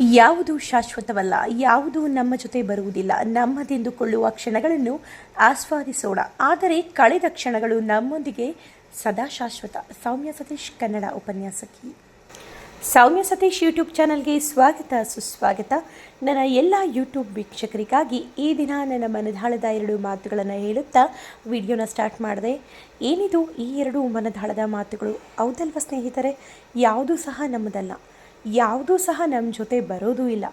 ಯಾವುದು ಶಾಶ್ವತವಲ್ಲ, ಯಾವುದು ನಮ್ಮ ಜೊತೆ ಬರುವುದಿಲ್ಲ, ನಮ್ಮದೆಂದುಕೊಳ್ಳುವ ಕ್ಷಣಗಳನ್ನು ಆಸ್ವಾದಿಸೋಣ. ಆದರೆ ಕಳೆದ ಕ್ಷಣಗಳು ನಮ್ಮೊಂದಿಗೆ ಸದಾ ಶಾಶ್ವತ. ಸೌಮ್ಯ ಸತೀಶ್ ಕನ್ನಡ ಉಪನ್ಯಾಸಕಿ. ಸೌಮ್ಯ ಸತೀಶ್ ಯೂಟ್ಯೂಬ್ ಚಾನಲ್ಗೆ ಸ್ವಾಗತ, ಸುಸ್ವಾಗತ. ನನ್ನ ಎಲ್ಲ ಯೂಟ್ಯೂಬ್ ವೀಕ್ಷಕರಿಗಾಗಿ ಈ ದಿನ ನನ್ನ ಮನದಾಳದ ಎರಡು ಮಾತುಗಳನ್ನು ಹೇಳುತ್ತಾ ವಿಡಿಯೋನ ಸ್ಟಾರ್ಟ್ ಮಾಡಿದೆ. ಏನಿದು ಈ ಎರಡು ಮನದಾಳದ ಮಾತುಗಳು? ಹೌದಲ್ವ ಸ್ನೇಹಿತರೆ? ಯಾವುದೂ ಸಹ ನಮ್ಮದಲ್ಲ. ಯಾವುದೂ ಸಹ ನಮ್ಮ ಜೊತೆ ಬರೋದೂ ಇಲ್ಲ.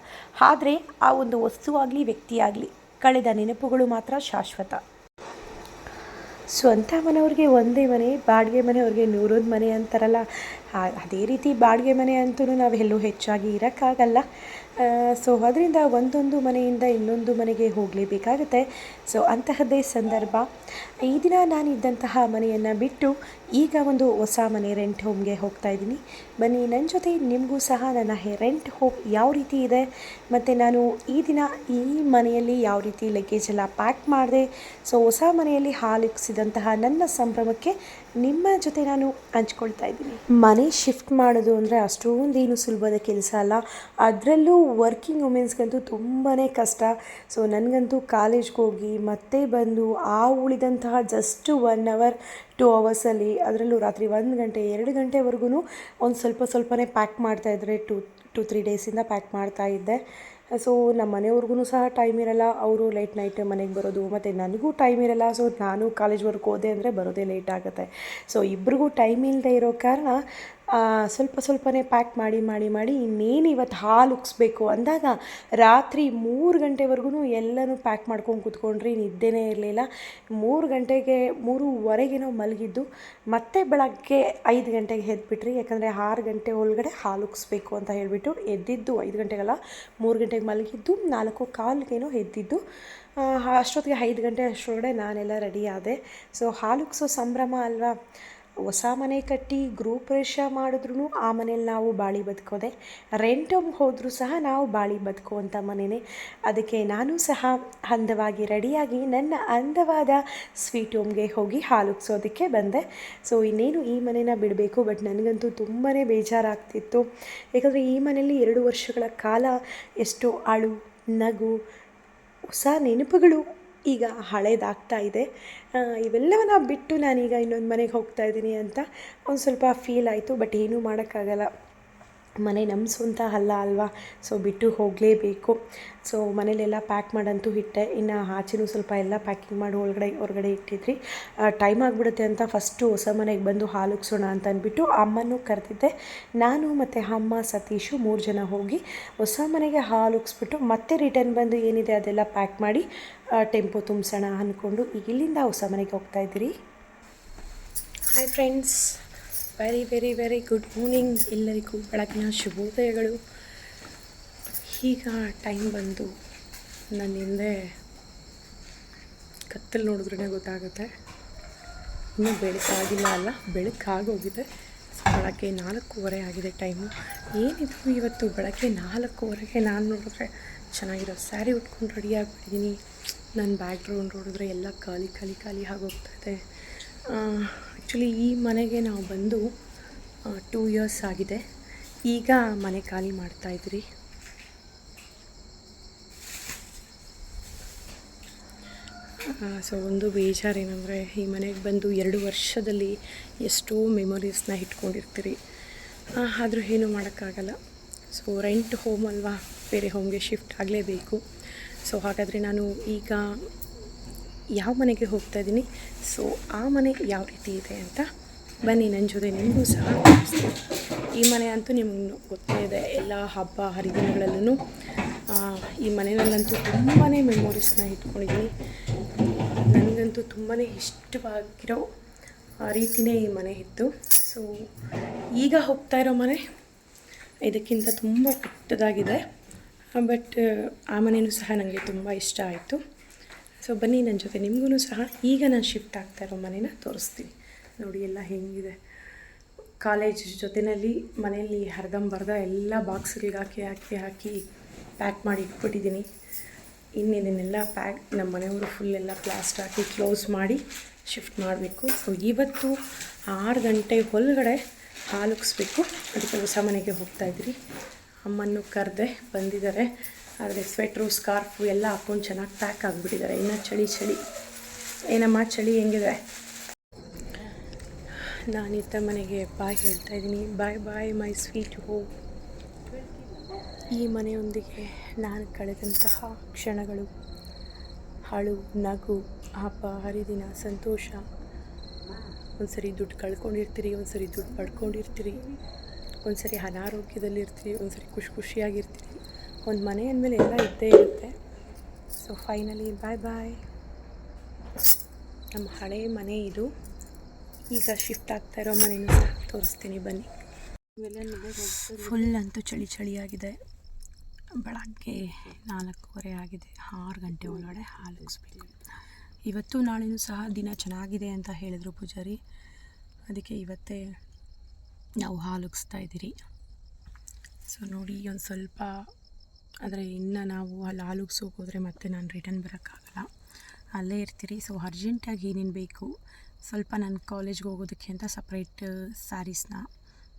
ಆದರೆ ಆ ಒಂದು ವಸ್ತುವಾಗಲಿ ವ್ಯಕ್ತಿಯಾಗಲಿ ಕಳೆದ ನೆನಪುಗಳು ಮಾತ್ರ ಶಾಶ್ವತ. ಸ್ವಂತ ಮನೆಯವ್ರಿಗೆ ಒಂದೇ ಮನೆ, ಬಾಡಿಗೆ ಮನೆಯವ್ರಿಗೆ ನೂರೊಂದು ಮನೆ ಅಂತಾರಲ್ಲ. ಅದೇ ರೀತಿ ಬಾಡಿಗೆ ಮನೆ ಅಂತೂ ನಾವು ಎಲ್ಲೂ ಹೆಚ್ಚಾಗಿ ಇರೋಕ್ಕಾಗಲ್ಲ. ಸೊ ಅದರಿಂದ ಒಂದೊಂದು ಮನೆಯಿಂದ ಇನ್ನೊಂದು ಮನೆಗೆ ಹೋಗಲೇಬೇಕಾಗುತ್ತೆ. ಸೊ ಅಂತಹದ್ದೇ ಸಂದರ್ಭ. ಈ ದಿನ ನಾನಿದ್ದಂತಹ ಮನೆಯನ್ನು ಬಿಟ್ಟು ಈಗ ಒಂದು ಹೊಸ ಮನೆ ರೆಂಟ್ ಹೋಮ್ಗೆ ಹೋಗ್ತಾ ಇದ್ದೀನಿ. ಬನ್ನಿ ನನ್ನ ಜೊತೆ ನಿಮಗೂ ಸಹ ನನ್ನ ರೆಂಟ್ ಹೋಮ್ ಯಾವ ರೀತಿ ಇದೆ? ಮತ್ತು ನಾನು ಈ ದಿನ ಈ ಮನೆಯಲ್ಲಿ ಯಾವ ರೀತಿ ಲಗೇಜ್ ಎಲ್ಲ ಪ್ಯಾಕ್ ಮಾಡಿದೆ? ಸೊ ಹೊಸ ಮನೆಯಲ್ಲಿ ಹಾಲಿಕ್ಸಿದಂತಹ ನನ್ನ ಸಂಭ್ರಮಕ್ಕೆ ನಿಮ್ಮ ಜೊತೆ ನಾನು ಹಂಚ್ಕೊಳ್ತಾ ಇದ್ದೀನಿ. ಮನೆ ಶಿಫ್ಟ್ ಮಾಡೋದು ಅಂದರೆ ಅಷ್ಟೊಂದೇನು ಸುಲಭದ ಕೆಲಸ ಅಲ್ಲ. ಅದರಲ್ಲೂ ವರ್ಕಿಂಗ್ ವುಮೆನ್ಸ್ಗಂತೂ ತುಂಬಾ ಕಷ್ಟ. ಸೊ, ನನಗಂತೂ ಕಾಲೇಜ್ಗೆ ಹೋಗಿ ಮತ್ತೆ ಬಂದು ಆ ಉಳಿದಂತಹ ಜಸ್ಟ್ ಒನ್ ಅವರ್, ಟೂ ಅವರ್ಸಲ್ಲಿ ಅದರಲ್ಲೂ ರಾತ್ರಿ ಒಂದು ಗಂಟೆ, ಎರಡು ಗಂಟೆವರೆಗೂ ಒಂದು ಸ್ವಲ್ಪ ಸ್ವಲ್ಪನೇ ಪ್ಯಾಕ್ ಮಾಡ್ತಾಯಿದ್ರೆ ಟು ಟು, ತ್ರೀ ಡೇಸಿಂದ ಪ್ಯಾಕ್ ಮಾಡ್ತಾ ಇದ್ದೆ. ಸೊ ನಮ್ಮ ಮನೆಯವ್ರಿಗೂ ಸಹ ಟೈಮ್ ಇರಲ್ಲ, ಅವರು ಲೇಟ್ ನೈಟ್ ಮನೆಗೆ ಬರೋದು, ಮತ್ತು ನನಗೂ ಟೈಮ್ ಇರಲ್ಲ, ಸೊ, ನಾನು ಕಾಲೇಜ್ ವರ್ಕ್ ಹೋದೆ ಅಂದರೆ ಬರೋದೇ ಲೇಟ್ ಆಗುತ್ತೆ. ಸೊ, ಇಬ್ರಿಗೂ ಟೈಮ್ ಇಲ್ಲದೆ ಇರೋ ಕಾರಣ ಸ್ವಲ್ಪ ಸ್ವಲ್ಪನೇ ಪ್ಯಾಕ್ ಮಾಡಿ ಮಾಡಿ ಮಾಡಿ ಇನ್ನೇನು ಇವತ್ತು ಹಾಲು ಉಕ್ಸ್ಬೇಕು ಅಂದಾಗ ರಾತ್ರಿ ಮೂರು ಗಂಟೆವರೆಗೂ ಎಲ್ಲನೂ ಪ್ಯಾಕ್ ಮಾಡ್ಕೊಂಡು ಕೂತ್ಕೊಂಡ್ರಿ, ನಿದ್ದೆನೇ ಇರಲಿಲ್ಲ. ಮೂರು ಗಂಟೆಗೆ ಮೂರುವರೆಗೇನೋ ಮಲಗಿದ್ದು, ಮತ್ತೆ ಬೆಳಗ್ಗೆ ಐದು ಗಂಟೆಗೆ ಎದ್ಬಿಟ್ರಿ. ಯಾಕಂದರೆ ಆರು ಗಂಟೆ ಒಳಗಡೆ ಹಾಲು ಉಕ್ಸ್ಬೇಕು ಅಂತ ಹೇಳಿಬಿಟ್ಟು ಎದ್ದಿದ್ದು, ಐದು ಗಂಟೆಗಲ್ಲ, ಮೂರು ಗಂಟೆಗೆ ಮಲಗಿದ್ದು, ನಾಲ್ಕು ಕಾಲ್ಗೇನೋ ಎದ್ದಿದ್ದು. ಅಷ್ಟೊತ್ತಿಗೆ ಐದು ಗಂಟೆ ಅಷ್ಟೊಳಗಡೆ ನಾನೆಲ್ಲ ರೆಡಿ ಆದೆ. ಸೊ ಹಾಲು ಉಕ್ಸೋ ಸಂಭ್ರಮ ಅಲ್ವಾ? ಹೊಸ ಮನೆ ಕಟ್ಟಿ ಗೃಹಪ್ರವೇಶ ಮಾಡಿದ್ರೂ ಆ ಮನೇಲಿ ನಾವು ಬಾಳಿ ಬದುಕೋದೆ. ರೆಂಟ್ ಹೋದರೂ ಸಹ ನಾವು ಬಾಳಿ ಬದುಕುವಂಥ ಮನೆಯೇ ಅದಕ್ಕೆ ನಾನು ಸಹ ಅಂದವಾಗಿ ರೆಡಿಯಾಗಿ ನನ್ನ ಅಂದವಾದ ಸ್ವೀಟ್ ಹೋಮ್ಗೆ ಹೋಗಿ ಹಾಲುಗ್ಸೋದಕ್ಕೆ ಬಂದೆ. ಸೊ ಇನ್ನೇನು ಈ ಮನೇನ ಬಿಡಬೇಕು ಬಟ್ ನನಗಂತೂ ತುಂಬಾ ಬೇಜಾರಾಗ್ತಿತ್ತು. ಯಾಕಂದರೆ ಈ ಮನೆಯಲ್ಲಿ ಎರಡು ವರ್ಷಗಳ ಕಾಲ ಎಷ್ಟು ಅಳು, ನಗು, ಹೊಸ ನೆನಪುಗಳು ಈಗ ಹಳೇದಾಗ್ತಾ ಇದೆ. ಇವೆಲ್ಲವನ್ನ ಬಿಟ್ಟು ನಾನೀಗ ಇನ್ನೊಂದು ಮನೆಗೆ ಹೋಗ್ತಾ ಇದ್ದೀನಿ ಅಂತ ಒಂದು ಸ್ವಲ್ಪ ಫೀಲ್ ಆಯಿತು ಬಟ್ ಏನೂ ಮಾಡೋಕ್ಕಾಗಲ್ಲ. ಮನೆ ನಮ್ಮ ಸ್ವಂತ ಅಲ್ಲ ಅಲ್ವಾ? ಸೊ ಬಿಟ್ಟು ಹೋಗಲೇಬೇಕು. ಸೊ ಮನೇಲೆಲ್ಲ ಪ್ಯಾಕ್ ಮಾಡಂತೂ ಇಟ್ಟೆ. ಇನ್ನು ಆಚೆನೂ ಸ್ವಲ್ಪ ಎಲ್ಲ ಪ್ಯಾಕಿಂಗ್ ಮಾಡಿ ಒಳಗಡೆ, ಹೊರಗಡೆ ಇಟ್ಟಿದ್ರಿ. ಟೈಮ್ ಆಗಿಬಿಡುತ್ತೆ ಅಂತ ಫಸ್ಟು ಹೊಸ ಮನೆಗೆ ಬಂದು ಹಾಲು ಉಗ್ಸೋಣ ಅಂತ ಅಂದ್ಬಿಟ್ಟು ಅಮ್ಮನೂ ಕರೆದಿದ್ದೆ. ನಾನು ಮತ್ತು ಅಮ್ಮ, ಸತೀಶು ಮೂರು ಜನ ಹೋಗಿ ಹೊಸ ಮನೆಗೆ ಹಾಲು ಉಗ್ಸ್ಬಿಟ್ಟು ಮತ್ತೆ ರಿಟರ್ನ್ ಬಂದು ಏನಿದೆ ಅದೆಲ್ಲ ಪ್ಯಾಕ್ ಮಾಡಿ ಟೆಂಪೋ ತುಂಬಿಸೋಣ ಅಂದ್ಕೊಂಡು ಇಲ್ಲಿಂದ ಹೊಸ ಮನೆಗೆ ಹೋಗ್ತಾಯಿದ್ದೀರಿ hi friends very very very good morning ಎಲ್ಲರಿಗೂ ಬೆಳಗಿನ ಶುಭೋದಯಗಳು. ಈಗ ಟೈಮ್ ಬಂದು ನನ್ನ ಹಿಂದೆ ಕತ್ತಲು ನೋಡಿದ್ರೇ ಗೊತ್ತಾಗುತ್ತೆ. ಇನ್ನೂ ಬೆಳಕಾಗಿಲ್ಲ ಅಲ್ಲ, ಬೆಳಕಾಗೋಗಿದೆ. ಬೆಳಗ್ಗೆ ನಾಲ್ಕೂವರೆ ಆಗಿದೆ ಟೈಮು ಏನಿದ್ರು ಇವತ್ತು ಬೆಳಗ್ಗೆ ನಾಲ್ಕೂವರೆಗೆ ನಾನು ನೋಡಿದ್ರೆ ಚೆನ್ನಾಗಿರೋ ಸ್ಯಾರಿ ಉಟ್ಕೊಂಡು ರೆಡಿ ಆಗಿಬಿಟ್ಟಿದ್ದೀನಿ ನನ್ನ ಬ್ಯಾಗ್ರೌಂಡ್ ನೋಡಿದ್ರೆ ಎಲ್ಲ ಖಾಲಿ ಖಾಲಿ ಖಾಲಿ ಆಗೋಗ್ತಾ ಇದೆ. ಆ್ಯಕ್ಚುಲಿ ಈ ಮನೆಗೆ ನಾವು ಬಂದು ಟೂ ಇಯರ್ಸ್ ಆಗಿದೆ. ಈಗ ಮನೆ ಖಾಲಿ ಮಾಡ್ತಾಯಿದ್ರಿ ಸೊ ಒಂದು ಬೇಜಾರೇನೆಂದರೆ ಈ ಮನೆಗೆ ಬಂದು ಎರಡು ವರ್ಷದಲ್ಲಿ ಎಷ್ಟೋ ಮೆಮೊರೀಸ್ನ ಇಟ್ಕೊಂಡಿರ್ತೀರಿ. ಆದರೂ ಏನೂ ಮಾಡೋಕ್ಕಾಗಲ್ಲ. ಸೊ ರೆಂಟ್ ಹೋಮ್ ಅಲ್ವಾ? ಬೇರೆ ಹೋಮ್ಗೆ ಶಿಫ್ಟ್ ಆಗಲೇಬೇಕು. ಸೊ ಹಾಗಾದರೆ ನಾನು ಈಗ ಯಾವ ಮನೆಗೆ ಹೋಗ್ತಾ ಇದ್ದೀನಿ? ಸೊ ಆ ಮನೆ ಯಾವ ರೀತಿ ಇದೆ ಅಂತ ಬನ್ನಿ ನನ್ನ ಜೊತೆ ನಿಮಗೂ ಸಹ ಈ ಮನೆ ಅಂತೂ ನಿಮ್ಗೆ ಗೊತ್ತೇ ಇದೆ, ಎಲ್ಲ ಹಬ್ಬ ಹರಿದಿನಗಳಲ್ಲೂ ಈ ಮನೆಯಲ್ಲಂತೂ ತುಂಬಾ ಮೆಮೊರೀಸ್ನ ಇಟ್ಕೊಂಡಿದ್ದೀನಿ. ನನಗಂತೂ ತುಂಬಾ ಇಷ್ಟವಾಗಿರೋ, ಆ ರೀತಿಯೇ ಈ ಮನೆ ಇತ್ತು. ಸೊ ಈಗ ಹೋಗ್ತಾ ಇರೋ ಮನೆ ಇದಕ್ಕಿಂತ ತುಂಬ ಕೆಟ್ಟದಾಗಿದೆ. ಬಟ್ ಆ ಮನೆಯೂ ಸಹ ನನಗೆ ತುಂಬ ಇಷ್ಟ ಆಯಿತು. ಸೊ ಬನ್ನಿ ನನ್ನ ಜೊತೆ. ನಿಮಗೂ ಸಹ ಈಗ ನಾನು ಶಿಫ್ಟ್ ಆಗ್ತಾ ಇರೋ ಮನೇನ ತೋರಿಸ್ತೀನಿ. ನೋಡಿ, ಎಲ್ಲ ಹೆಂಗಿದೆ. ಕಾಲೇಜ್ ಜೊತೆಯಲ್ಲಿ ಮನೆಯಲ್ಲಿ ಹರ್ದಂಬರ್ದ ಎಲ್ಲ ಬಾಕ್ಸ್ಗಳಿಗೆ ಹಾಕಿ ಹಾಕಿ ಹಾಕಿ ಪ್ಯಾಕ್ ಮಾಡಿ ಇಟ್ಬಿಟ್ಟಿದ್ದೀನಿ. ಇನ್ನೇನೇನೆಲ್ಲ ಪ್ಯಾಕ್ ನಮ್ಮ ಮನೆಯವರು ಫುಲ್ ಎಲ್ಲ ಪ್ಲಾಸ್ಟ್ ಹಾಕಿ ಕ್ಲೋಸ್ ಮಾಡಿ ಶಿಫ್ಟ್ ಮಾಡಬೇಕು. ಸೊ ಇವತ್ತು ಆರು ಗಂಟೆ ಒಳಗಡೆ ಹಾಲುಗಿಸ್ಬೇಕು ಅದಕ್ಕೆ ಹೊಸ ಮನೆಗೆ ಹೋಗ್ತಾ ಇದ್ರಿ ಅಮ್ಮನ್ನು ಕರೆದೆ ಬಂದಿದ್ದಾರೆ. ಆದರೆ ಸ್ವೆಟ್ರು ಸ್ಕಾರ್ಫು ಎಲ್ಲ ಹಾಕ್ಕೊಂಡು ಚೆನ್ನಾಗಿ ಪ್ಯಾಕ್ ಆಗಿಬಿಟ್ಟಿದ್ದಾರೆ. ಇನ್ನು ಚಳಿ ಚಳಿ. ಏನಮ್ಮ, ಚಳಿ ಹೆಂಗಿದೆ? ನಾನಿದ್ದ ಮನೆಗೆ ಬಾಯ್ ಹೇಳ್ತಾ ಇದ್ದೀನಿ. ಬಾಯ್ ಬಾಯ್, ಮೈ ಸ್ವೀಟ್ ಹೋಮ್ ಈ ಮನೆಯೊಂದಿಗೆ ನಾನು ಕಳೆದಂತಹ ಕ್ಷಣಗಳು. ಹಾಳು ನಗು ಹಬ್ಬ ಹರಿದಿನ, ಸಂತೋಷ. ಒಂದ್ಸರಿ ದುಡ್ಡು ಕಳ್ಕೊಂಡಿರ್ತೀರಿ, ಒಂದ್ಸರಿ ದುಡ್ಡು ಪಡ್ಕೊಂಡಿರ್ತೀರಿ. ಒಂದ್ಸರಿ ಅನಾರೋಗ್ಯದಲ್ಲಿರ್ತೀರಿ, ಒಂದ್ಸರಿ ಖುಷಿ ಖುಷಿಯಾಗಿರ್ತೀರಿ. ಒಂದು ಮನೆ ಅಂದಮೇಲೆ ಎಲ್ಲ ಇದ್ದೇ ಇರುತ್ತೆ. ಸೊ ಫೈನಲಿ ಬಾಯ್ ಬಾಯ್ ನಮ್ಮ ಹಳೆ ಮನೆ ಇದು. ಈಗ ಶಿಫ್ಟ್ ಆಗ್ತಾ ಇರೋ ಮನೆಯೂ ಸಹ ತೋರಿಸ್ತೀನಿ, ಬನ್ನಿ. ಫುಲ್ ಅಂತೂ ಚಳಿ ಚಳಿಯಾಗಿದೆ. ಬೆಳಗ್ಗೆ ನಾಲ್ಕೂವರೆ ಆಗಿದೆ. ಆರು ಗಂಟೆ ಒಳಗಡೆ ಹಾಲು ಉಗಿಸ್ಬೇಕು ಇವತ್ತು ನಾಳೆನೂ ಸಹ ದಿನ ಚೆನ್ನಾಗಿದೆ ಅಂತ ಹೇಳಿದರು ಪೂಜಾರಿ. ಅದಕ್ಕೆ ಇವತ್ತೇ ನಾವು ಹಾಲು ಉಗಿಸ್ತಾ ಇದ್ದೀರಿ. ಸೊ ನೋಡಿ, ಒಂದು ಸ್ವಲ್ಪ ಆದರೆ ಇನ್ನು ನಾವು ಅಲ್ಲಿ ಹೋಗೋದ್ರೆ ಹೋದರೆ ಮತ್ತೆ ನಾನು ರಿಟರ್ನ್ ಬರೋಕ್ಕಾಗಲ್ಲ. ಅಲ್ಲೇ ಇರ್ತೀರಿ. ಸೊ ಅರ್ಜೆಂಟಾಗಿ ಏನೇನು ಬೇಕು? ಸ್ವಲ್ಪ ನಾನು ಕಾಲೇಜ್ಗೆ ಹೋಗೋದಕ್ಕೆ ಅಂತ ಸಪ್ರೇಟ್ ಸ್ಯಾರೀಸ್ನ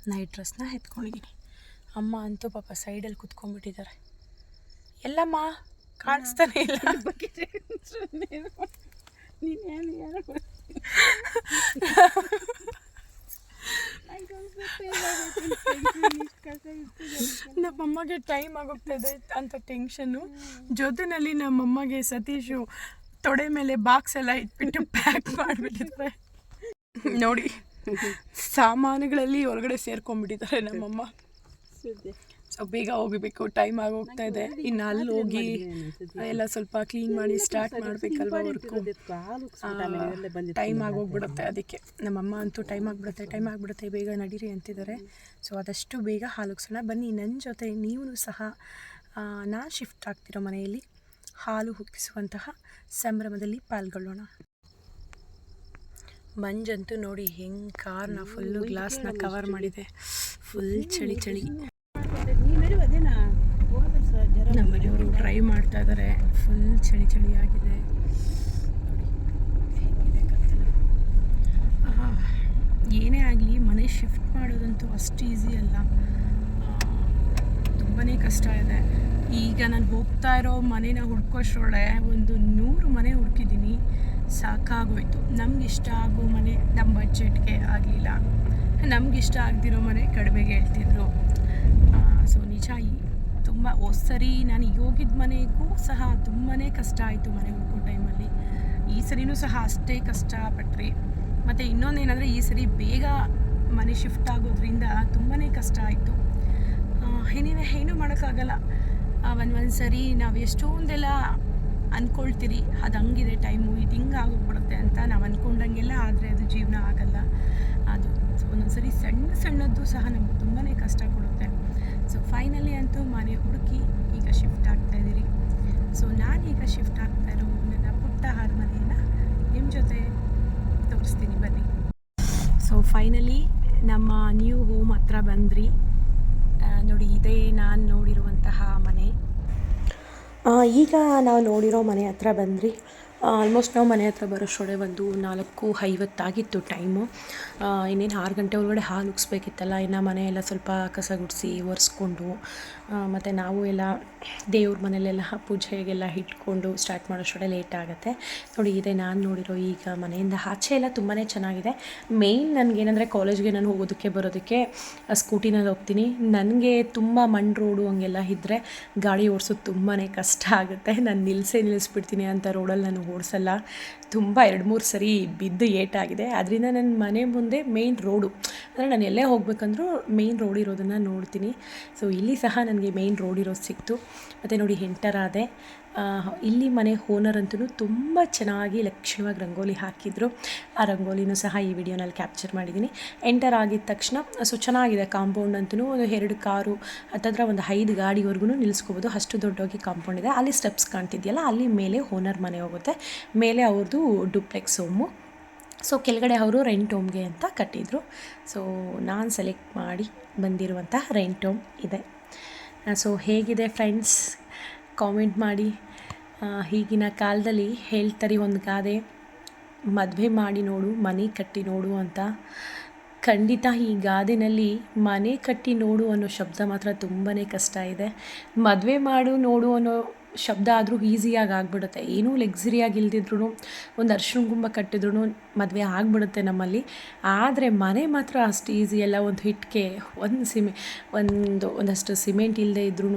ನೈಟ್ ಡ್ರೆಸ್ನ ಎತ್ಕೊಂಡಿದ್ದೀನಿ. ಅಮ್ಮ ಅಂತೂ ಪಾಪ ಸೈಡಲ್ಲಿ ಕುತ್ಕೊಂಡ್ಬಿಟ್ಟಿದ್ದಾರೆ. ಎಲ್ಲಮ್ಮ ಕಾಣಿಸ್ತಾನೆ ಇಲ್ಲ. ನಮ್ಮಮ್ಮಗೆ ಟೈಮ್ ಆಗೋಗ್ತದೆ ಅಂತ ಟೆನ್ಷನ್ನು ಜೊತೆನಲ್ಲಿ ನಮ್ಮಮ್ಮಗೆ ಸತೀಶು ತೊಡೆ ಮೇಲೆ ಬಾಕ್ಸ್ ಎಲ್ಲ ಇಟ್ಬಿಟ್ಟು ಪ್ಯಾಕ್ ಮಾಡಿಬಿಟ್ಟಿದ್ದಾರೆ. ನೋಡಿ, ಸಾಮಾನುಗಳಲ್ಲಿ ಹೊರಗಡೆ ಸೇರ್ಕೊಂಡ್ಬಿಟ್ಟಿದ್ದಾರೆ ನಮ್ಮಮ್ಮ. ಸೊ ಬೇಗ ಹೋಗಬೇಕು ಟೈಮ್ ಆಗೋಗ್ತಾ ಇದೆ. ಇನ್ನು ಅಲ್ಲಿ ಹೋಗಿ ಎಲ್ಲ ಸ್ವಲ್ಪ ಕ್ಲೀನ್ ಮಾಡಿ ಸ್ಟಾರ್ಟ್ ಮಾಡಬೇಕಲ್ವ ವರ್ಕು ಟೈಮ್ ಆಗೋಗ್ಬಿಡುತ್ತೆ ಅದಕ್ಕೆ. ನಮ್ಮಮ್ಮ ಅಂತೂ ಟೈಮ್ ಆಗಿಬಿಡುತ್ತೆ ಟೈಮ್ ಆಗಿಬಿಡುತ್ತೆ ಬೇಗ ನಡೀರಿ ಅಂತಿದ್ದಾರೆ. ಸೊ ಆದಷ್ಟು ಬೇಗ ಹಾಲುಗ್ಸೋಣ ಬನ್ನಿ ನನ್ನ ಜೊತೆ ನೀವು ಸಹ ನಾನು ಶಿಫ್ಟ್ ಆಗ್ತಿರೋ ಮನೆಯಲ್ಲಿ ಹಾಲು ಹುಕ್ಕಿಸುವಂತಹ ಸಂಭ್ರಮದಲ್ಲಿ ಪಾಲ್ಗೊಳ್ಳೋಣ. ಮಂಜಂತೂ ನೋಡಿ ಹೆಂಗೆ ಕಾರ್ನ ಫುಲ್ಲು ಗ್ಲಾಸ್ನ ಕವರ್ ಮಾಡಿದೆ. ಫುಲ್ ಚಳಿ ಚಳಿ. ನಮ್ಮ ಮನೆಯವರು ಟ್ರೈ ಮಾಡ್ತಾ ಇದ್ದಾರೆ ಫುಲ್ ಚಳಿ ಚಳಿ ಆಗಿದೆ. ಏನೇ ಆಗಲಿ ಮನೆ ಶಿಫ್ಟ್ ಮಾಡೋದಂತೂ ಅಷ್ಟು ಈಸಿ ಅಲ್ಲ. ತುಂಬಾ ಕಷ್ಟ ಇದೆ. ಈಗ ನಾನು ಹೋಗ್ತಾ ಇರೋ ಮನೇನ ಹುಡ್ಕೋಷ್ರೊಳೆ ಒಂದು ನೂರು ಮನೆ ಹುಡುಕಿದ್ದೀನಿ. ಸಾಕಾಗೋಯ್ತು. ನಮ್ಗೆ ಇಷ್ಟ ಆಗೋ ಮನೆ ನಮ್ಮ ಬಡ್ಜೆಟ್ಗೆ ಆಗಲಿಲ್ಲ. ನಮ್ಗೆ ಇಷ್ಟ ಆಗದಿರೋ ಮನೆ ಕಡಿಮೆಗೆ ಹೇಳ್ತಿದ್ರು. ಸೊ ನಿಜ ತುಂಬ ಸರಿ ನಾನು ಹೋಗಿದ್ದ ಮನೆಗೂ ಸಹ ತುಂಬಾ ಕಷ್ಟ ಆಯಿತು ಮನೆ ಹೋಗೋ ಟೈಮಲ್ಲಿ. ಈ ಸರಿನೂ ಸಹ ಅಷ್ಟೇ ಕಷ್ಟಪಟ್ರಿ. ಮತ್ತು ಇನ್ನೊಂದೇನೆಂದರೆ ಈ ಸರಿ ಬೇಗ ಮನೆ ಶಿಫ್ಟ್ ಆಗೋದ್ರಿಂದ ತುಂಬಾ ಕಷ್ಟ ಆಯಿತು. ಏನಿವೆ, ಏನೂ ಮಾಡೋಕ್ಕಾಗಲ್ಲ. ಒಂದು ಒಂದು ಸರಿ ನಾವು ಎಷ್ಟೊಂದೆಲ್ಲ ಅಂದ್ಕೊಳ್ತೀರಿ ಅದು ಹಂಗಿದೆ ಟೈಮು, ಇದು ಹಿಂಗೆ ಆಗೋಗ್ಬಿಡುತ್ತೆ ಅಂತ ನಾವು ಅಂದ್ಕೊಂಡಂಗೆಲ್ಲ ಆದರೆ ಅದು ಜೀವನ ಆಗಲ್ಲ. ಅದು ಒಂದೊಂದು ಸರಿ ಸಣ್ಣ ಸಣ್ಣದ್ದು ಸಹ ನಮ್ಗೆ ತುಂಬಾ ಕಷ್ಟ ಕೊಡುತ್ತೆ. ಸೊ ಫೈನಲಿ ಅಂತೂ ಮನೆ ಹುಡುಕಿ ಈಗ ಶಿಫ್ಟ್ ಆಗ್ತಾ ಇದ್ದೀರಿ. ಸೊ ನಾನೀಗ ಶಿಫ್ಟ್ ಆಗ್ತಾ ಇರೋ ನನ್ನ ಪುಟ್ಟ ಅರಮನೆಯನ್ನು ನಿಮ್ಮ ಜೊತೆ ತೋರಿಸ್ತೀನಿ, ಬನ್ನಿ. ಸೊ ಫೈನಲಿ ನಮ್ಮ ನ್ಯೂ ಹೋಮ್ ಹತ್ರ ಬಂದ್ರಿ. ನೋಡಿ ಇದೇ ನಾನು ನೋಡಿರುವಂತಹ ಮನೆ. ಈಗ ನಾವು ನೋಡಿರೋ ಮನೆ ಹತ್ರ ಬಂದ್ರಿ. ಆಲ್ಮೋಸ್ಟ್ ನಾವು ಮನೆ ಹತ್ರ ಬರೋಷ್ಟೊಡೆ ಒಂದು ನಾಲ್ಕು ಐವತ್ತಾಗಿತ್ತು ಟೈಮು ಇನ್ನೇನು ಆರು ಗಂಟೆ ಒಳಗಡೆ ಹಾಲು ಉಗಿಸ್ಬೇಕಿತ್ತಲ್ಲ, ಇನ್ನು ಮನೆಯೆಲ್ಲ ಸ್ವಲ್ಪ ಕಸ ಗುಡಿಸಿ ಒರೆಸ್ಕೊಂಡು ಮತ್ತು ನಾವು ಎಲ್ಲ ದೇವ್ರ ಮನೆಯಲ್ಲೆಲ್ಲ ಪೂಜೆಗೆಲ್ಲ ಇಟ್ಕೊಂಡು ಸ್ಟಾರ್ಟ್ ಮಾಡೋಷ್ಟೊಡೆ ಲೇಟ್ ಆಗುತ್ತೆ. ನೋಡಿ, ಇದೆ ನಾನು ನೋಡಿರೋ ಈಗ ಮನೆಯಿಂದ ಆಚೆ ಎಲ್ಲ ತುಂಬಾ ಚೆನ್ನಾಗಿದೆ. ಮೇಯ್ನ್ ನನಗೇನಂದರೆ ಕಾಲೇಜ್ಗೆ ನಾನು ಹೋಗೋದಕ್ಕೆ ಬರೋದಕ್ಕೆ ಸ್ಕೂಟಿನಲ್ಲಿ ಹೋಗ್ತೀನಿ. ನನಗೆ ತುಂಬ ಮಣ್ಣು ರೋಡು ಹಂಗೆಲ್ಲ ಇದ್ದರೆ ಗಾಡಿ ಓಡಿಸೋದು ತುಂಬಾ ಕಷ್ಟ ಆಗುತ್ತೆ. ನಾನು ನಿಲ್ಲಿಸೇ ನಿಲ್ಲಿಸ್ಬಿಡ್ತೀನಿ ಅಂತ ರೋಡಲ್ಲಿ ನಾನು ಓಡಿಸಲ್ಲ. ತುಂಬ ಎರಡು ಮೂರು ಸರಿ ಬಿದ್ದು ಏಟಾಗಿದೆ ಅದರಿಂದ ನನ್ನ ಮನೆ ಮುಂದೆ ಮೇಯ್ನ್ ರೋಡು ಅಂದರೆ ನಾನು ಎಲ್ಲೇ ಹೋಗಬೇಕಂದ್ರೂ ಮೇಯ್ನ್ ರೋಡ್ ಇರೋದನ್ನು ನೋಡ್ತೀನಿ. ಸೊ ಇಲ್ಲಿ ಸಹ ನನಗೆ ಮೇಯ್ನ್ ರೋಡ್ ಇರೋದು ಸಿಕ್ತು. ಮತ್ತು ನೋಡಿ ಎಂಟರ್ ಆದೆ ಇಲ್ಲಿ ಮನೆ ಓನರ್ ಅಂತೂ ತುಂಬ ಚೆನ್ನಾಗಿ ಲಕ್ಷಣವಾಗಿ ರಂಗೋಲಿ ಹಾಕಿದ್ರು. ಆ ರಂಗೋಲಿನೂ ಸಹ ಈ ವಿಡಿಯೋನಲ್ಲಿ ಕ್ಯಾಪ್ಚರ್ ಮಾಡಿದ್ದೀನಿ ಎಂಟರ್ ಆಗಿದ ತಕ್ಷಣ, ಸೊ ಚೆನ್ನಾಗಿದೆ ಕಾಂಪೌಂಡ್ ಅಂತೂ ಒಂದು ಎರಡು ಕಾರು, ಹತ್ತತ್ರ ಒಂದು ಐದು ಗಾಡಿವರೆಗೂ ನಿಲ್ಲಿಸ್ಕೋಬೋದು ಅಷ್ಟು ದೊಡ್ಡೋಗಿ ಕಾಂಪೌಂಡ್ ಇದೆ. ಅಲ್ಲಿ ಸ್ಟೆಪ್ಸ್ ಕಾಣ್ತಿದೆಯಲ್ಲ, ಅಲ್ಲಿ ಮೇಲೆ ಓನರ್ ಮನೆ ಹೋಗುತ್ತೆ. ಮೇಲೆ ಅವ್ರದ್ದು ಡುಪ್ಲೆಕ್ಸ್ ಹೋಮು. ಸೊ ಕೆಳಗಡೆ ಅವರು ರೆಂಟ್ ಹೋಮ್ಗೆ ಅಂತ ಕಟ್ಟಿದರು. ಸೊ ನಾನು ಸೆಲೆಕ್ಟ್ ಮಾಡಿ ಬಂದಿರುವಂಥ ರೆಂಟ್ ಹೋಮ್ ಇದೆ. ಸೊ ಹೇಗಿದೆ ಫ್ರೆಂಡ್ಸ್ ಕಾಮೆಂಟ್ ಮಾಡಿ. ಈಗಿನ ಕಾಲದಲ್ಲಿ ಹೇಳ್ತಾರೆ ಒಂದು ಗಾದೆ. ಮದುವೆ ಮಾಡಿ ನೋಡು, ಮನೆ ಕಟ್ಟಿ ನೋಡು ಅಂತ. ಖಂಡಿತ ಈ ಗಾದೆನಲ್ಲಿ ಮನೆ ಕಟ್ಟಿ ನೋಡು ಅನ್ನೋ ಶಬ್ದ ಮಾತ್ರ ತುಂಬಾ ಕಷ್ಟ ಇದೆ. ಮದುವೆ ಮಾಡು, ನೋಡು ಅನ್ನೋ ಶಬ್ದ ಆದರೂ ಈಸಿಯಾಗಿ ಆಗಿಬಿಡುತ್ತೆ. ಏನೂ ಲಕ್ಸುರಿಯಾಗಿ ಇಲ್ದಿದ್ರು ಒಂದು ಅರ್ಶಿಣ ಗುಂಬ ಕಟ್ಟಿದ್ರು ಮದುವೆ ಆಗಿಬಿಡುತ್ತೆ ನಮ್ಮಲ್ಲಿ. ಆದರೆ ಮನೆ ಮಾತ್ರ ಅಷ್ಟು ಈಸಿ ಅಲ್ಲ. ಒಂದು ಹಿಟ್ಟಿಗೆ ಒಂದು ಸಿಮೆ ಒಂದು ಒಂದಷ್ಟು ಸಿಮೆಂಟ್ ಇಲ್ಲದೆ ಇದ್ರೂ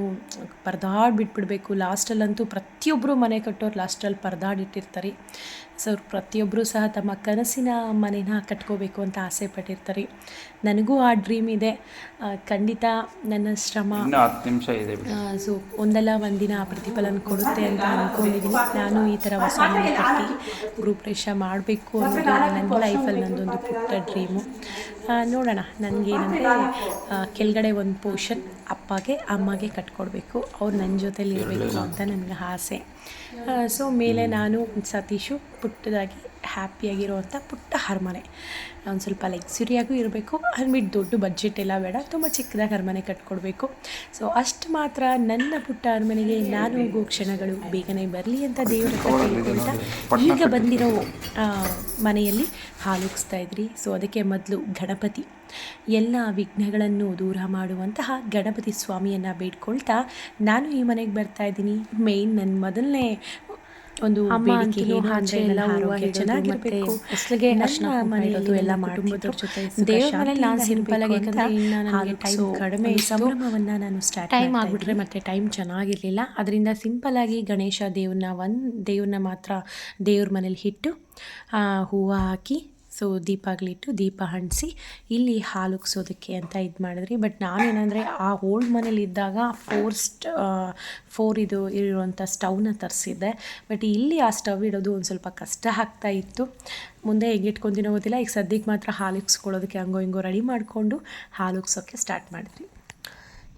ಪರದಾಡಿ ಬಿಟ್ಬಿಡಬೇಕು. ಲಾಸ್ಟಲ್ಲಂತೂ ಪ್ರತಿಯೊಬ್ಬರು ಮನೆ ಕಟ್ಟೋರು ಲಾಸ್ಟಲ್ಲಿ ಪರದಾಡಿಟ್ಟಿರ್ತಾರೆ ಸೊ ಅವ್ರು ಪ್ರತಿಯೊಬ್ಬರು ಸಹ ತಮ್ಮ ಕನಸಿನ ಮನೇನ ಕಟ್ಕೋಬೇಕು ಅಂತ ಆಸೆ ಪಟ್ಟಿರ್ತಾರೆ. ನನಗೂ ಆ ಡ್ರೀಮ್ ಇದೆ. ಖಂಡಿತ ನನ್ನ ಶ್ರಮ. ನಿಮಿಷ ಇದೆ ಸೊ ಒಂದಲ್ಲ ಒಂದಿನ ಆ ಪ್ರತಿಫಲನ ಕೊಡುತ್ತೆ ಅಂತ ಅಂದ್ಕೊಂಡಿದ್ದೀನಿ ನಾನು ಈ ಥರ ಹೊಸ ಮನೆ ಕಟ್ಟಿ ಗೃಹಪ್ರವೇಶ ಮಾಡಬೇಕು ಅನ್ನೋದು ನನ್ನ ಲೈಫಲ್ಲಿ ನಂದೊಂದು ಪುಟ್ಟ ಡ್ರೀಮು ನೋಡೋಣ. ನನಗೇನಂದರೆ ಕೆಳಗಡೆ ಒಂದು ಪೋರ್ಷನ್ ಅಪ್ಪಗೆ ಅಮ್ಮಗೆ ಕಟ್ಕೊಡ್ಬೇಕು. ಅವ್ರು ನನ್ನ ಜೊತೇಲಿ ಇರಬೇಕು ಅಂತ ನನಗೆ ಆಸೆ. ಸೊ ಮೇಲೆ ನಾನು ಸತೀಶು ಪುಟ್ಟದಾಗಿ ಹ್ಯಾಪಿಯಾಗಿರುವಂಥ ಪುಟ್ಟ ಅರಮನೆ. ಒಂದು ಸ್ವಲ್ಪ ಲಕ್ಸುರಿಯಾಗೂ ಇರಬೇಕು. ಅಂದ್ಬಿಟ್ಟು ದೊಡ್ಡ ಬಜೆಟ್ ಎಲ್ಲ ಬೇಡ. ತುಂಬ ಚಿಕ್ಕದಾಗಿ ಅರಮನೆ ಕಟ್ಕೊಡ್ಬೇಕು. ಸೊ ಅಷ್ಟು ಮಾತ್ರ ನನ್ನ ಪುಟ್ಟ ಅರಮನೆಗೆ ನಾನು ಹೋಗೋ ಕ್ಷಣಗಳು ಬೇಗನೆ ಬರಲಿ ಅಂತ ದೇವರ ಕೇಳ್ಕೊಳ್ತಾ ಈಗ ಬಂದಿರೋ ಮನೆಯಲ್ಲಿ ಹಾಲುಗಿಸ್ತಾ ಇದ್ರಿ. ಸೊ ಅದಕ್ಕೆ ಮೊದಲು ಗಣಪತಿ. ಎಲ್ಲ ವಿಘ್ನಗಳನ್ನು ದೂರ ಮಾಡುವಂತಹ ಗಣಪತಿ ಸ್ವಾಮಿಯನ್ನು ಬೇಡ್ಕೊಳ್ತಾ ನಾನು ಈ ಮನೆಗೆ ಬರ್ತಾ ಇದ್ದೀನಿ. ಮೇಯ್ನ್ ನನ್ನ ಮೊದಲನೇ ಒಂದು ಎಲ್ಲ ಕುಟುಂಬದವ್ರ ಜೊತೆ ದೇವ್ರ ಮನೇಲಿ ನಾನು ಶಾಂತಿಯಿಂದ ಆಗಿ ಹಾಗೆ time ಕಡಿಮೆ ಸಂಭ್ರಮವನ್ನು ನಾನು ಸ್ಟಾರ್ಟ್ ಟೈಮ್ ಆಗ್ಬಿಟ್ರೆ ಮತ್ತೆ ಟೈಮ್ ಚೆನ್ನಾಗಿರಲಿಲ್ಲ. ಅದರಿಂದ ಸಿಂಪಲ್ ಆಗಿ ಗಣೇಶ ದೇವ್ರನ್ನ ಒಂದು ದೇವ್ರನ್ನ ಮಾತ್ರ ದೇವ್ರ ಮನೇಲಿ ಇಟ್ಟು ಆ, ಹೂವು ಹಾಕಿ ಸೊ ದೀಪಾಗಲಿಟ್ಟು ದೀಪ ಹಣಿಸಿ ಇಲ್ಲಿ ಹಾಲು ಉಗ್ಸೋದಕ್ಕೆ ಅಂತ ಇದು ಮಾಡಿದ್ರಿ. ಬಟ್ ನಾನೇನಂದರೆ ಆ ಓಲ್ಡ್ ಮನೇಲಿ ಇದ್ದಾಗ ಫೋರ್ ಸ್ಟ್ ಫೋರ್ ಇದು ಇರುವಂಥ ಸ್ಟವ್ನ ತರಿಸಿದ್ದೆ. ಬಟ್ ಇಲ್ಲಿ ಆ ಸ್ಟವ್ ಇಡೋದು ಒಂದು ಸ್ವಲ್ಪ ಕಷ್ಟ ಆಗ್ತಾ ಇತ್ತು. ಮುಂದೆ ಹೆಂಗೆ ಇಟ್ಕೊಂತೀನೋ ಗೊತ್ತಿಲ್ಲ. ಈಗ ಸದ್ಯಕ್ಕೆ ಮಾತ್ರ ಹಾಲು ಉಗ್ಸ್ಕೊಳ್ಳೋದಕ್ಕೆ ಹಂಗೋ ಹಿಂಗೋ ರೆಡಿ ಮಾಡಿಕೊಂಡು ಹಾಲು ಉಗ್ಸೋಕ್ಕೆ ಸ್ಟಾರ್ಟ್ ಮಾಡಿದ್ವಿ.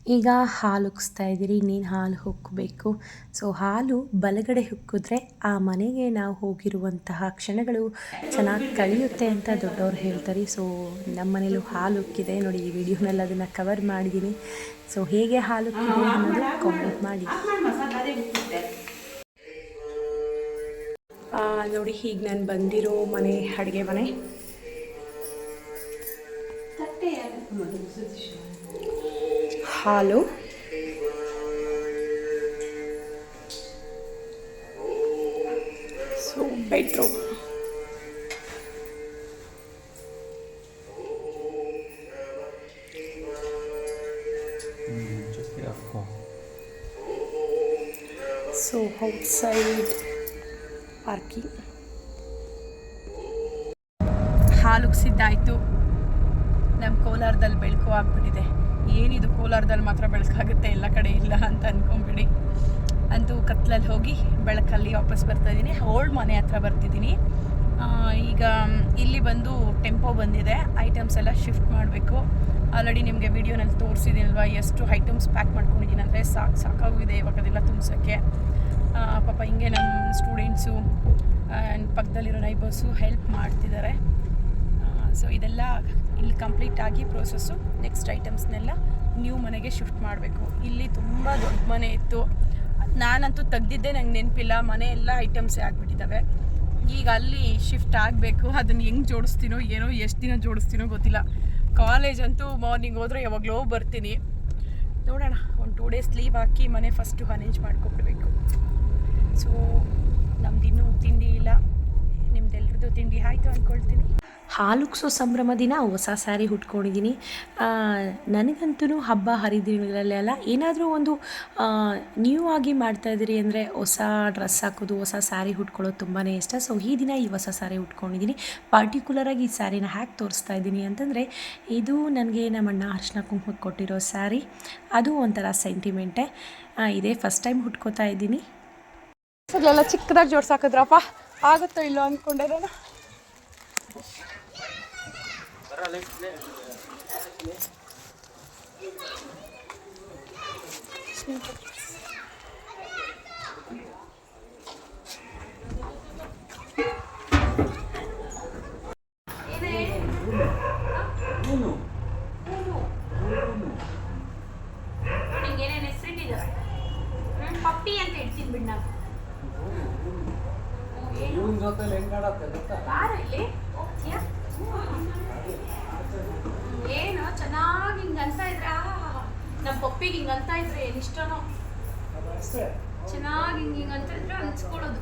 ಈಗ ಹಾಲು ಉಕ್ಸ್ತಾ ಇದ್ದೀರಿ, ಇನ್ನೇನು ಹಾಲು ಹುಕ್ಕಬೇಕು ಸೊ ಹಾಲು ಬಲಗಡೆ ಹುಕ್ಕಿದ್ರೆ ಆ ಮನೆಗೆ ನಾವು ಹೋಗಿರುವಂತಹ ಕ್ಷಣಗಳು ಚೆನ್ನಾಗಿ ಕಳೆಯುತ್ತೆ ಅಂತ ದೊಡ್ಡವ್ರು ಹೇಳ್ತಾರೆ. ಸೊ ನಮ್ಮ ಮನೇಲೂ ಹಾಲು ಉಕ್ಕಿದೆ. ನೋಡಿ, ಈ ವಿಡಿಯೋನಲ್ಲಿ ಅದನ್ನು ಕವರ್ ಮಾಡಿದ್ದೀನಿ ಸೊ ಹೇಗೆ ಹಾಲು ಉಕ್ಕಿದೆ ಅನ್ನೋದು ಕಾಮೆಂಟ್ ಮಾಡಿ. ನೋಡಿ, ಈಗ ನಾನು ಬಂದಿರೋ ಮನೆ, ಅಡುಗೆ ಮನೆ. Hall. So bedroom so outside parking hall ಉಗ್ಸಿದ್ದಾಯ್ತು ನಮ್ಮ ಕೋಲಾರದಲ್ಲಿ ಬೆಳಕು ಆಗ್ಬಿಟ್ಟಿದೆ. ಏನಿದು ಕೋಲಾರದಲ್ಲಿ ಮಾತ್ರ ಬೆಳಕಾಗುತ್ತೆ? ಎಲ್ಲ ಕಡೆ ಇಲ್ಲ ಅಂತ ಅನ್ಕೊಂಬಿಡಿ. ಅಂತೂ ಕತ್ಲಲ್ಲಿ ಹೋಗಿ ಬೆಳಕಲ್ಲಿ ವಾಪಸ್ ಬರ್ತಾ ಇದ್ದೀನಿ. ಓಲ್ಡ್ ಮನೆ ಹತ್ರ ಬರ್ತಿದ್ದೀನಿ. ಈಗ ಇಲ್ಲಿ ಬಂದು ಟೆಂಪೋ ಬಂದಿದೆ. ಐಟಮ್ಸ್ ಎಲ್ಲ ಶಿಫ್ಟ್ ಮಾಡಬೇಕು. ಆಲ್ರೆಡಿ ನಿಮಗೆ ವೀಡಿಯೋನಲ್ಲಿ ತೋರಿಸಿದ್ದೀನಲ್ವ ಎಷ್ಟು ಐಟಮ್ಸ್ ಪ್ಯಾಕ್ ಮಾಡ್ಕೊಂಡಿದ್ದೀನಿ ಅಂದರೆ ಸಾಕು ಸಾಕಾಗಿದೆ ಇವಾಗ ಅದೆಲ್ಲ ತುಂಬಿಸೋಕ್ಕೆ. ಪಾಪ ಹಿಂಗೆ ನಮ್ಮ ಸ್ಟೂಡೆಂಟ್ಸು ಪಕ್ಕದಲ್ಲಿರೋ ನೈಬರ್ಸು ಹೆಲ್ಪ್ ಮಾಡ್ತಿದ್ದಾರೆ. ಸೊ ಇದೆಲ್ಲ ಇಲ್ಲಿ ಕಂಪ್ಲೀಟ್ ಆಗಿ ಪ್ರೋಸೆಸ್ಸು ನೆಕ್ಸ್ಟ್ ಐಟಮ್ಸ್ನೆಲ್ಲ ನ್ಯೂ ಮನೆಗೆ ಶಿಫ್ಟ್ ಮಾಡಬೇಕು. ಇಲ್ಲಿ ತುಂಬ ದೊಡ್ಡ ಮನೆ ಇತ್ತು. ನಾನಂತೂ ತೆಗ್ದಿದ್ದೆ ನಂಗೆ ನೆನಪಿಲ್ಲ. ಮನೆ ಎಲ್ಲ ಐಟಮ್ಸೇ ಆಗಿಬಿಟ್ಟಿದ್ದಾವೆ ಈಗ ಅಲ್ಲಿ ಶಿಫ್ಟ್ ಆಗಬೇಕು. ಅದನ್ನು ಹೆಂಗೆ ಜೋಡಿಸ್ತೀನೋ, ಏನೋ, ಎಷ್ಟು ದಿನ ಜೋಡಿಸ್ತೀನೋ ಗೊತ್ತಿಲ್ಲ. ಕಾಲೇಜ್ ಅಂತೂ ಮಾರ್ನಿಂಗ್ ಹೋದ್ರೆ ಯಾವಾಗಲೋ ಬರ್ತೀನಿ. ನೋಡೋಣ, ಒಂದು ಟೂ ಡೇಸ್ ಲೀವ್ ಹಾಕಿ ಮನೆ ಫಸ್ಟು ಅರೇಂಜ್ ಮಾಡ್ಕೊಬಿಡ್ಬೇಕು. ಸೊ ನಮ್ದು ಇನ್ನೂ ತಿಂಡಿ ಇಲ್ಲ. ನಿಮ್ದೆಲ್ರದ್ದು ತಿಂಡಿ ಆಯಿತು ಅಂದ್ಕೊಳ್ತೀನಿ ಹಾಲುಗ್ಸೋ ಸಂಭ್ರಮ ದಿನ ಹೊಸ ಸ್ಯಾರಿ ಉಟ್ಕೊಂಡಿದ್ದೀನಿ. ನನಗಂತೂ ಹಬ್ಬ ಹರಿದಿನಗಳಲ್ಲೆಲ್ಲ ಏನಾದರೂ ಒಂದು ನ್ಯೂ ಆಗಿ ಮಾಡ್ತಾ ಇದ್ದೀರಿ ಅಂದರೆ ಹೊಸ ಡ್ರೆಸ್ ಹಾಕೋದು, ಹೊಸ ಸ್ಯಾರಿ ಉಟ್ಕೊಳ್ಳೋದು ತುಂಬಾ ಇಷ್ಟ. ಸೊ ಈ ದಿನ ಈ ಹೊಸ ಸ್ಯಾರಿ ಉಟ್ಕೊಂಡಿದ್ದೀನಿ. ಪರ್ಟಿಕ್ಯುಲರಾಗಿ ಈ ಸ್ಯಾರಿನ ಹ್ಯಾಕ್ ತೋರಿಸ್ತಾ ಇದ್ದೀನಿ ಅಂತಂದರೆ, ಇದು ನನಗೆ ನಮ್ಮ ಅಣ್ಣ ಅರ್ಶನ ಕುಂಕುಮಕ್ಕೆ ಕೊಟ್ಟಿರೋ ಸ್ಯಾರಿ. ಅದು ಒಂಥರ ಸೆಂಟಿಮೆಂಟೇ. ಇದೇ ಫಸ್ಟ್ ಟೈಮ್ ಉಟ್ಕೋತಾ ಇದ್ದೀನಿ. ಎಲ್ಲ ಚಿಕ್ಕದಾಗಿ ಜೋಡ್ಸಾಕಿದ್ರಪ್ಪ, ಆಗುತ್ತೋ ಇಲ್ಲೋ ಅಂದ್ಕೊಂಡೆ ನಾನು ಏನೇನು ಹೆಸರಿಟ್ಟಿದ್ದಾರೆ ಪಪ್ಪಿ ಅಂತ ಇಡ್ತೀನಿ ಬಿಡ್ ನಾನು ಬಾರ ಇಲ್ಲಿ ಹೋಗ್ತೀಯಾ ಏನು ಚೆನ್ನಾಗಿ ಹಿಂಗೆ ಅಂತ ಇದ್ರೆ ಆಹಾ ನಮ್ಮ ಪಪ್ಪಿಗೆ ಹಿಂಗೆ ಅಂತ ಇದ್ರೆ ಇಷ್ಟನೋ? ಚೆನ್ನಾಗಿ ಹಿಂಗೆ ಹಿಂಗೆ ಅಂತ ಇದ್ರೆ ಹಂಚ್ಕೊಳ್ಳೋದು.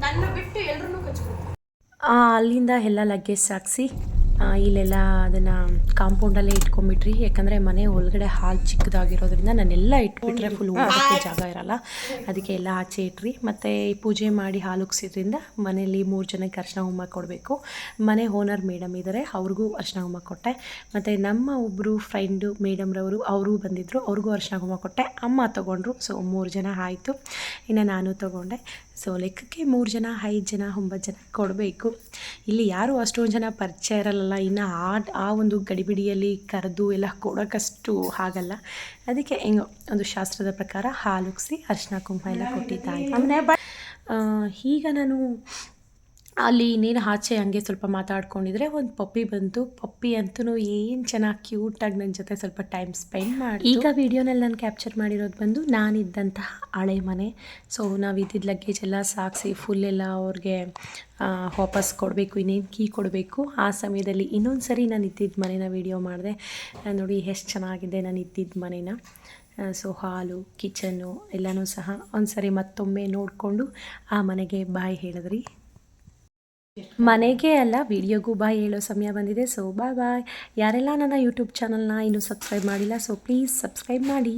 ನನ್ನ ಬಿಟ್ಟು ಎಲ್ರೂ ಕಚ್ಕೊಳ್ತಾರೆ ಆ, ಅಲ್ಲಿಂದ ಎಲ್ಲ ಲಗೇಜ್ ಸಾಗಿಸಿ ಇಲ್ಲೆಲ್ಲ ಅದನ್ನು ಕಾಂಪೌಂಡಲ್ಲೇ ಇಟ್ಕೊಂಡ್ಬಿಟ್ರಿ. ಯಾಕಂದರೆ ಮನೆ ಒಳಗಡೆ ಹಾಲು ಚಿಕ್ಕದಾಗಿರೋದ್ರಿಂದ ನಾನೆಲ್ಲ ಇಟ್ಬಿಟ್ರೆ ಫುಲ್ ಊಟಕ್ಕೆ ಜಾಗ ಇರಲ್ಲ. ಅದಕ್ಕೆ ಎಲ್ಲ ಆಚೆ ಇಟ್ರಿ. ಮತ್ತು ಪೂಜೆ ಮಾಡಿ ಹಾಲು ಉಗ್ಸಿದ್ರಿಂದ ಮನೆಯಲ್ಲಿ ಮೂರು ಜನಕ್ಕೆ ಅರ್ಶನ ಹೋಮ ಕೊಡಬೇಕು. ಮನೆ ಓನರ್ ಮೇಡಮ್ ಇದ್ದಾರೆ ಅವ್ರಿಗೂ ಅರ್ಶನ ಹೋಮ ಕೊಟ್ಟೆ. ಮತ್ತು ನಮ್ಮ ಒಬ್ಬರು ಫ್ರೆಂಡು ಮೇಡಮ್ರವರು ಅವರು ಬಂದಿದ್ದರು ಅವ್ರಿಗೂ ಅರ್ಶನ ಹೋಮ ಕೊಟ್ಟೆ. ಅಮ್ಮ ತೊಗೊಂಡ್ರು ಸೊ ಮೂರು ಜನ ಆಯಿತು. ಇನ್ನು ನಾನು ತೊಗೊಂಡೆ. ಸೊ ಲೆಕ್ಕಕ್ಕೆ ಮೂರು ಜನ ಐದು ಜನ ಒಂಬತ್ತು ಜನ ಕೊಡಬೇಕು. ಇಲ್ಲಿ ಯಾರು ಅಷ್ಟೊಂದು ಜನ ಪರಿಚಯ ಇರಲ್ಲ. ಇನ್ನು ಆ ಆ ಒಂದು ಗಡಿಬಿಡಿಯಲ್ಲಿ ಕರೆದು ಎಲ್ಲ ಕೊಡೋಕ್ಕಷ್ಟು ಆಗಲ್ಲ ಅದಕ್ಕೆ ಹೆಂಗೋ ಒಂದು ಶಾಸ್ತ್ರದ ಪ್ರಕಾರ ಹಾಲುಗ್ಸಿ ಅರಿಶಿನ ಕುಂಕುಮ ಎಲ್ಲ ಕೊಟ್ಟಿದ್ದಾಯಿತು ಆ, ಈಗ ನಾನು ಅಲ್ಲಿ ನೀನು ಆಚೆ ಹಂಗೆ ಸ್ವಲ್ಪ ಮಾತಾಡ್ಕೊಂಡಿದ್ರೆ ಒಂದು ಪಪ್ಪಿ ಬಂತು. ಪಪ್ಪಿ ಅಂತೂ ಏನು ಚೆನ್ನಾಗಿ ಕ್ಯೂಟಾಗಿ ನನ್ನ ಜೊತೆ ಸ್ವಲ್ಪ ಟೈಮ್ ಸ್ಪೆಂಡ್ ಮಾಡಿ ಈಗ ವೀಡಿಯೋನಲ್ಲಿ ನಾನು ಕ್ಯಾಪ್ಚರ್ ಮಾಡಿರೋದು ಬಂದು ನಾನಿದ್ದಂತಹ ಹಳೆ ಮನೆ. ಸೊ ನಾವು ಇದ್ದಿದ್ದ ಲಗೇಜ್ ಎಲ್ಲ ಸಾಗಿಸಿ ಫುಲ್ ಎಲ್ಲ ಅವ್ರಿಗೆ ವಾಪಸ್ ಕೊಡಬೇಕು, ಇನ್ನೇನು ಕೀ ಕೊಡಬೇಕು. ಆ ಸಮಯದಲ್ಲಿ ಇನ್ನೊಂದು ಸರಿ ನಾನು ಇದ್ದಿದ್ದ ಮನೇನ ವೀಡಿಯೋ ಮಾಡಿದೆ. ನೋಡಿ ಎಷ್ಟು ಚೆನ್ನಾಗಿದೆ ನಾನು ಇದ್ದಿದ್ದ ಮನೇನ. ಸೊ ಹಾಲು ಕಿಚನ್ನು ಎಲ್ಲನೂ ಸಹ ಒಂದು ಸರಿ ಮತ್ತೊಮ್ಮೆ ನೋಡಿಕೊಂಡು ಆ ಮನೆಗೆ ಬಾಯ್ ಹೇಳಿದ್ರಿ. ಮನೆಗೆ ಅಲ್ಲ, ವಿಡಿಯೋಗೂ ಬಾಯ್ ಹೇಳೋ ಸಮಯ ಬಂದಿದೆ. ಸೊ ಬಾಯ್ ಬಾಯ್ ಯಾರೆಲ್ಲ ನನ್ನ ಯೂಟ್ಯೂಬ್ ಚಾನಲ್ನ ಇನ್ನೂ ಸಬ್ಸ್ಕ್ರೈಬ್ ಮಾಡಿಲ್ಲ ಸೊ ಪ್ಲೀಸ್ ಸಬ್ಸ್ಕ್ರೈಬ್ ಮಾಡಿ.